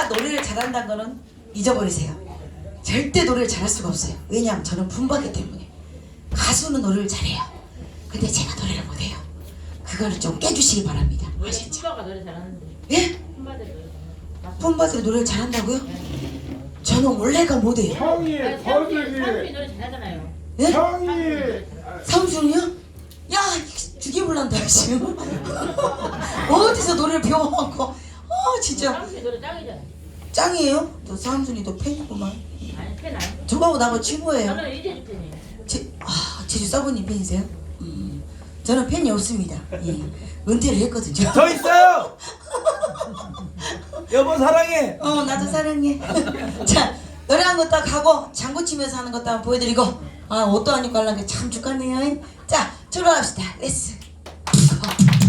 제가 노래를 잘한다는 거는 잊어버리세요. 절대 노래를 잘할 수가 없어요. 왜냐하면 저는 분바기 때문에 가수는 노래를 잘해요. 근데 제가 노래를 못해요. 그거를 좀 깨주시기 바랍니다. 아시죠? 푸바가 노래 잘하는데 예? 폰바지가 노래를 잘한다고요? 저는 원래가 못해요. 형이 삼촌이 노래 잘하잖아요 예? 형이 삼순이요? 야 죽여볼란다 지금. 어디서 노래를 배워갖고 어 진짜 삼촌이 노래 짱이잖아 짱이에요? 또 삼순이 또 팬이구만. 아니 팬 아니고 저하고 나하고 친구예요. 저는 이재주 팬이에요 제, 아, 제주 서브님 팬이세요? 음, 저는 팬이 없습니다. 예, 은퇴를 했거든요. 저 있어요. 여보 사랑해. 어, 나도 사랑해. 자, 노래 한거딱 하고 장구 치면서 하는 것도 한번 보여드리고, 아, 옷도 안 입고 하려는 게 참 죽겠네요. 자, 출발합시다. 렛츠. 고.